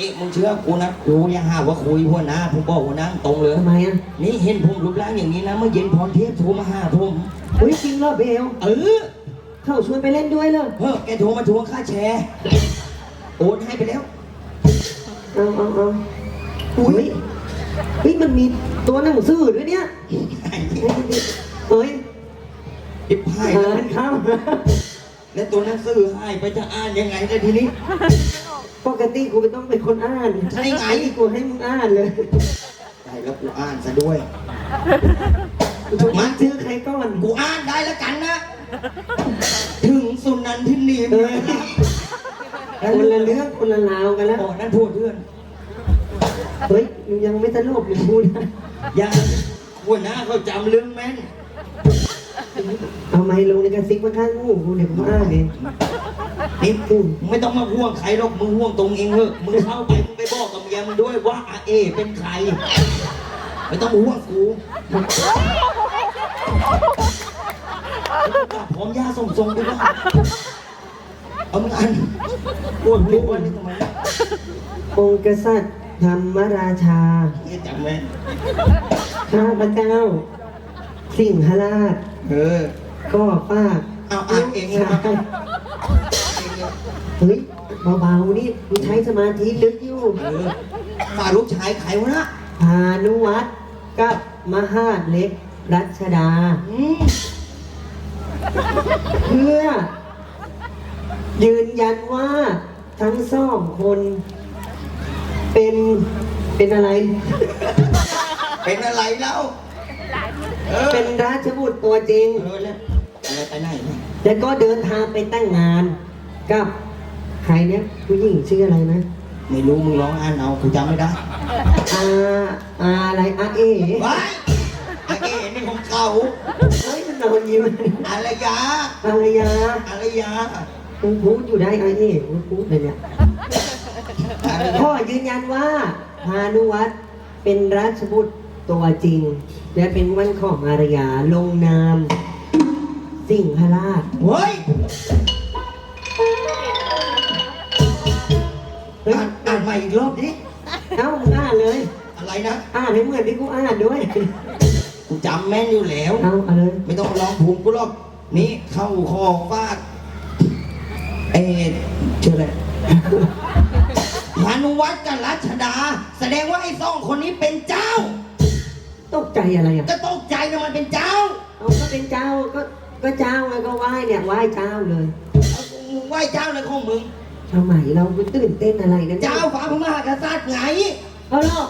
นี่มึงเชื่อกูนะกูอย่าหาว่าคุยพวกนะผมบอกหัวหน้าตรงเลยทำไมอะนี่เห็นผมรูปร่างอย่างนี้นะเมื่อเย็นพรเทพโทรมาหาผมเฮ้ยจริงเหรอเบลเออเข้าชวนไปเล่นด้วยเหรอเฮ้อแกโทรมาทวงค่าแชร์โอนให้ไปแล้วเอาเอาเอาอุ้ยเฮ้ยมันมีตัวหนังสือด้วยเนี่ยเฮ้ยอิบหายอ่าแล้วนเข้าแล้วตัวหนังสือหายไปจะอ่านยังไงล่ะทีนี้ ปกติกูไม่ต้องเป็นคนอ่านใช่ไงกูให้มึงอ่านเลยได้แล้วกูอ่านซะด้วย มันชื่อใครก่อนกูอ่านได้แล้วกันนะ ถึงสุนันทินีเอเมือองนะคนละเรื่องคนละราวกันแล้วโอ้นั่นพูดเพื่อน เฮ้ยมึงยังไม่ตลกยังพูดนะยังหัวหน้าเขาจำเรื่องแม่น เอาไม้ลงในกระซิกมาข้างหูกูเดี๋ยวกูอ่านเอง นี่มึงไม่ต้องมาห่วงใครหรอกมึงห่วงตรงเองเถอะมึงเข้าไปมึงไปบอกกับเมียมึงด้วยว่าอาเอเป็นใคร ไม่ต้องห่วงกูพร้อมยาส่งทรงด้วยว่าเอามึงอันปวดหัวนี่ทำไมองค์กษัตริย์ธรรมราชา เนี่ยจำแม่นข้าพเจ้า สิ่งหราชเออ ก็ป้าเอาอ่านเองเลยนะใช่ เฮ้ยเบาๆนี่มึงใช้สมาธิลึกอยู่เออฝ่าลูกชายใครวะนะพานุวัตรกับมหาดเล็กรัชดาอืมเพื่อ ยืนยันว่าทั้งสองคน เป็นเป็นอะไร เป็นอะไรแล้วเออเป็นราชบุตรตัวจริง เออแล้วอะไรไปไหนเนี่ยแล้วก็เดินทางไปแต่งงาน กับใครเนี่ยผู้หญิงชื่ออะไรนะ ไม่รู้มึงร้องอ่านเอากูจำไม่ได้อาอาอะไรอาเอ๋ว้ายอาเอ๋นี่ของเขาเฮ้ยมันนอนยิ้มอารยาอารยาอารยามึงพูดอยู่ได้อาเอ๋มึงพูดเลยเนี่ยอารยาพ่อยืนยันว่าพานุวัตรเป็นราชบุตรตัวจริง และเป็นวันของอารยาลงนาม สิ่งหราช เฮ้ย ม่อีกรอบดิเอ้ามึงอ่านเลย อะไรนะ อ่านให้เหมือนที่กูอ่านด้วย กูจำแม่นอยู่แล้ว เอาเอาเลย ไม่ต้องร้องภูมิกูหรอก นี่เข้าคอฟาดเออชื่ออะไรพานุวัฒน์กับรัชดา แสดงว่าไอ้สองคนนี้เป็นเจ้า ตกใจอะไรอะก็ตกใจนะมันเป็นเจ้าเอาก็เป็นเจ้าก็ก็เจ้าไงก็ไหว้เนี่ยไหว้เจ้าเลย เอามึงไหว้เจ้าเลยของมึง ทำไมเราตื่นเต้นอะไรกันนี่ยเจ้าฟ้าพระมหากษัตริย์ไง เอาหรอ